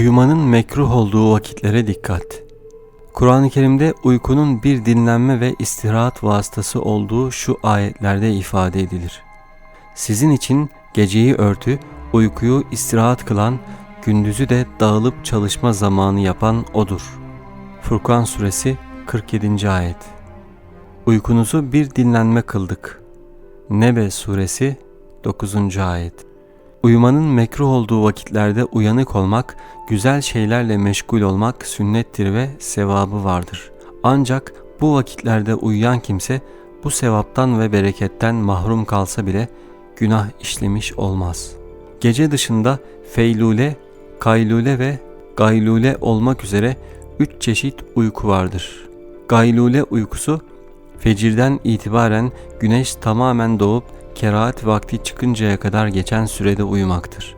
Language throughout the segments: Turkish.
Uyumanın mekruh olduğu vakitlere dikkat. Kur'an-ı Kerim'de uykunun bir dinlenme ve istirahat vasıtası olduğu şu ayetlerde ifade edilir. Sizin için geceyi örtü, uykuyu istirahat kılan, gündüzü de dağılıp çalışma zamanı yapan O'dur. Furkan Suresi 47. Ayet Uykunuzu bir dinlenme kıldık. Nebe Suresi 9. Ayet Uyumanın mekruh olduğu vakitlerde uyanık olmak, güzel şeylerle meşgul olmak sünnettir ve sevabı vardır. Ancak bu vakitlerde uyuyan kimse bu sevaptan ve bereketten mahrum kalsa bile günah işlemiş olmaz. Gece dışında feylule, kaylule ve gaylule olmak üzere üç çeşit uyku vardır. Gaylule uykusu fecirden itibaren güneş tamamen doğup kerahat vakti çıkıncaya kadar geçen sürede uyumaktır.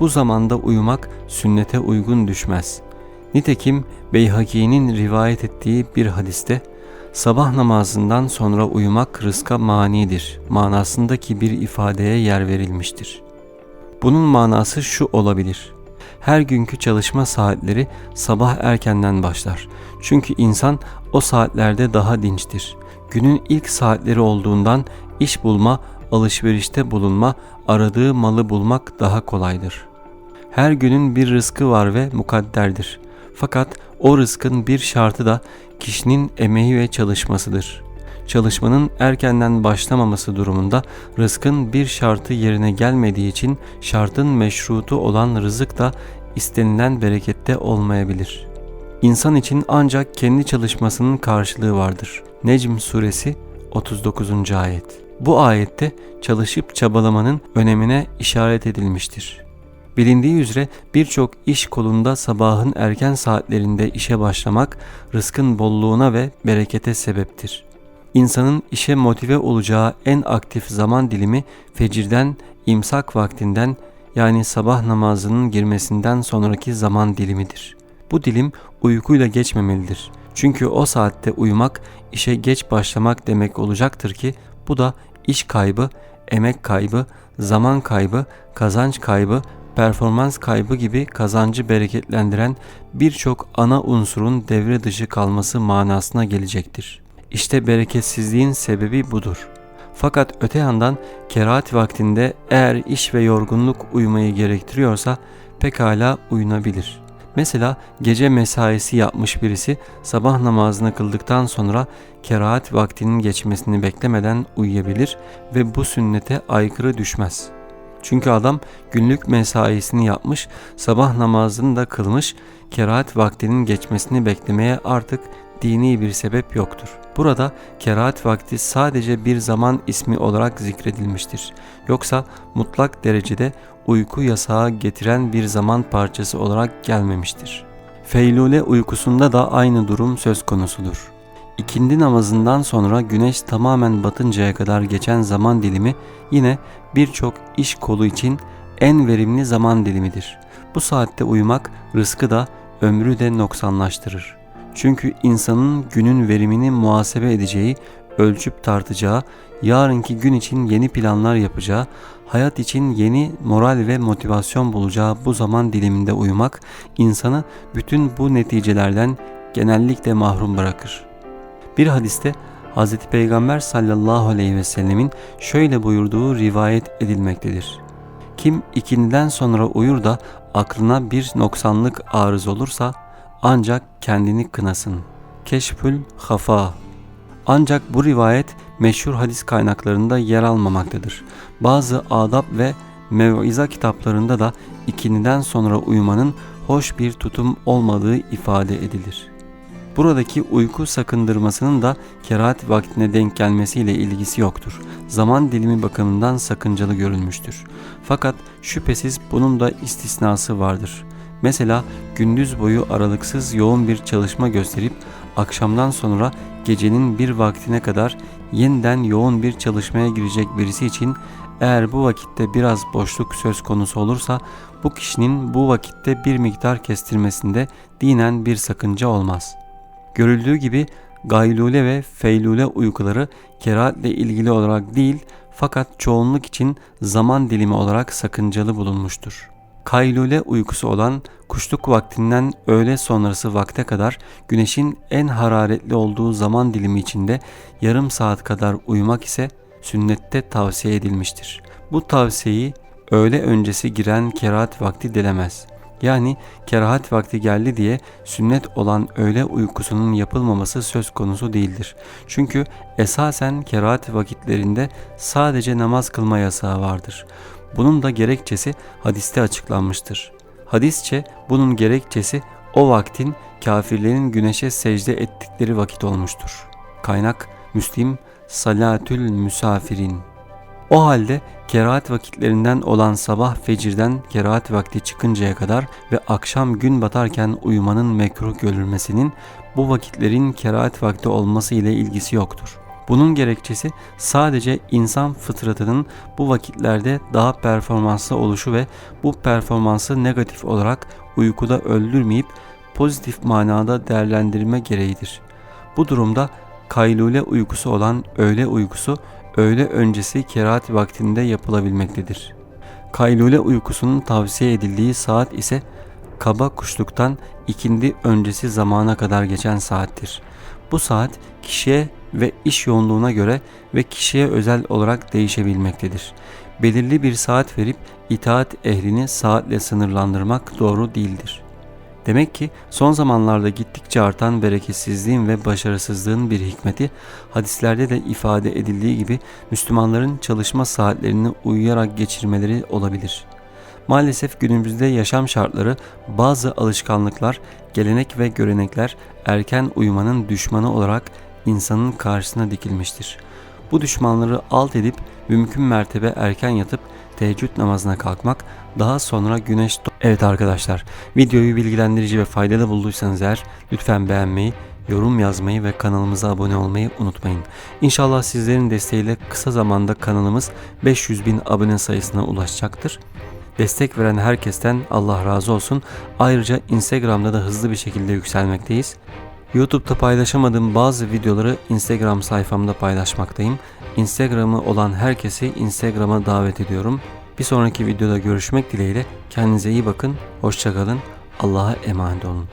Bu zamanda uyumak sünnete uygun düşmez. Nitekim Beyhaki'nin rivayet ettiği bir hadiste sabah namazından sonra uyumak rızka manidir manasındaki bir ifadeye yer verilmiştir. Bunun manası şu olabilir. Her günkü çalışma saatleri sabah erkenden başlar. Çünkü insan o saatlerde daha dinçtir. Günün ilk saatleri olduğundan iş bulma, alışverişte bulunma, aradığı malı bulmak daha kolaydır. Her günün bir rızkı var ve mukadderdir. Fakat o rızkın bir şartı da kişinin emeği ve çalışmasıdır. Çalışmanın erkenden başlamaması durumunda rızkın bir şartı yerine gelmediği için şartın meşrutu olan rızık da istenilen berekette olmayabilir. İnsan için ancak kendi çalışmasının karşılığı vardır. Necm suresi 39. ayet. Bu ayette çalışıp çabalamanın önemine işaret edilmiştir. Bilindiği üzere birçok iş kolunda sabahın erken saatlerinde işe başlamak rızkın bolluğuna ve berekete sebeptir. İnsanın işe motive olacağı en aktif zaman dilimi fecirden, imsak vaktinden yani sabah namazının girmesinden sonraki zaman dilimidir. Bu dilim uykuyla geçmemelidir. Çünkü o saatte uyumak işe geç başlamak demek olacaktır ki bu da iş kaybı, emek kaybı, zaman kaybı, kazanç kaybı, performans kaybı gibi kazancı bereketlendiren birçok ana unsurun devre dışı kalması manasına gelecektir. İşte bereketsizliğin sebebi budur. Fakat öte yandan kerahat vaktinde eğer iş ve yorgunluk uyumayı gerektiriyorsa pekala uyunabilir.'' Mesela gece mesaisi yapmış birisi sabah namazını kıldıktan sonra kerahat vaktinin geçmesini beklemeden uyuyabilir ve bu sünnete aykırı düşmez. Çünkü adam günlük mesaisini yapmış, sabah namazını da kılmış, kerahat vaktinin geçmesini beklemeye artık dini bir sebep yoktur. Burada kerahat vakti sadece bir zaman ismi olarak zikredilmiştir. Yoksa mutlak derecede uyku yasağı getiren bir zaman parçası olarak gelmemiştir. Feylule uykusunda da aynı durum söz konusudur. İkindi namazından sonra güneş tamamen batıncaya kadar geçen zaman dilimi yine birçok iş kolu için en verimli zaman dilimidir. Bu saatte uyumak rızkı da ömrü de noksanlaştırır. Çünkü insanın günün verimini muhasebe edeceği, ölçüp tartacağı, yarınki gün için yeni planlar yapacağı, hayat için yeni moral ve motivasyon bulacağı bu zaman diliminde uyumak insanı bütün bu neticelerden genellikle mahrum bırakır. Bir hadiste Hz. Peygamber sallallahu aleyhi ve sellemin şöyle buyurduğu rivayet edilmektedir. Kim ikindiden sonra uyur da aklına bir noksanlık arız olursa ancak kendini kınasın. Keşfül Hafa Ancak bu rivayet meşhur hadis kaynaklarında yer almamaktadır. Bazı adab ve mev'iza kitaplarında da ikiniden sonra uyumanın hoş bir tutum olmadığı ifade edilir. Buradaki uyku sakındırmasının da kerahat vaktine denk gelmesiyle ilgisi yoktur. Zaman dilimi bakımından sakıncalı görülmüştür. Fakat şüphesiz bunun da istisnası vardır. Mesela gündüz boyu aralıksız yoğun bir çalışma gösterip akşamdan sonra gecenin bir vaktine kadar yeniden yoğun bir çalışmaya girecek birisi için eğer bu vakitte biraz boşluk söz konusu olursa bu kişinin bu vakitte bir miktar kestirmesinde dinen bir sakınca olmaz. Görüldüğü gibi gaylule ve feylule uykuları kerahatle ilgili olarak değil fakat çoğunluk için zaman dilimi olarak sakıncalı bulunmuştur. Kaylule uykusu olan kuşluk vaktinden öğle sonrası vakte kadar güneşin en hararetli olduğu zaman dilimi içinde yarım saat kadar uyumak ise sünnette tavsiye edilmiştir. Bu tavsiyeyi öğle öncesi giren kerahat vakti delemez. Yani kerahat vakti geldi diye sünnet olan öğle uykusunun yapılmaması söz konusu değildir. Çünkü esasen kerahat vakitlerinde sadece namaz kılma yasağı vardır. Bunun da gerekçesi hadiste açıklanmıştır. Hadisçe bunun gerekçesi o vaktin kafirlerin güneşe secde ettikleri vakit olmuştur. Kaynak Müslim Salatül Müsafirin o halde kerahat vakitlerinden olan sabah fecirden kerahat vakti çıkıncaya kadar ve akşam gün batarken uyumanın mekruh görülmesinin bu vakitlerin kerahat vakti olması ile ilgisi yoktur. Bunun gerekçesi sadece insan fıtratının bu vakitlerde daha performanslı oluşu ve bu performansı negatif olarak uykuda öldürmeyip pozitif manada değerlendirme gereğidir. Bu durumda kaylule uykusu olan öğle uykusu öğle öncesi kerahat vaktinde yapılabilmektedir. Kaylule uykusunun tavsiye edildiği saat ise kaba kuşluktan ikindi öncesi zamana kadar geçen saattir. Bu saat kişiye ve iş yoğunluğuna göre ve kişiye özel olarak değişebilmektedir. Belirli bir saat verip itaat ehlini saatle sınırlandırmak doğru değildir. Demek ki son zamanlarda gittikçe artan bereketsizliğin ve başarısızlığın bir hikmeti hadislerde de ifade edildiği gibi Müslümanların çalışma saatlerini uyuyarak geçirmeleri olabilir. Maalesef günümüzde yaşam şartları, bazı alışkanlıklar, gelenek ve görenekler erken uyumanın düşmanı olarak insanın karşısına dikilmiştir. Bu düşmanları alt edip mümkün mertebe erken yatıp teheccüd namazına kalkmak, daha sonra güneş... Evet arkadaşlar, videoyu bilgilendirici ve faydalı bulduysanız eğer lütfen beğenmeyi, yorum yazmayı ve kanalımıza abone olmayı unutmayın. İnşallah sizlerin desteğiyle kısa zamanda kanalımız 500 bin abone sayısına ulaşacaktır. Destek veren herkesten Allah razı olsun. Ayrıca Instagram'da da hızlı bir şekilde yükselmekteyiz. YouTube'da paylaşamadığım bazı videoları Instagram sayfamda paylaşmaktayım. Instagram'ı olan herkesi Instagram'a davet ediyorum. Bir sonraki videoda görüşmek dileğiyle kendinize iyi bakın, hoşçakalın, Allah'a emanet olun.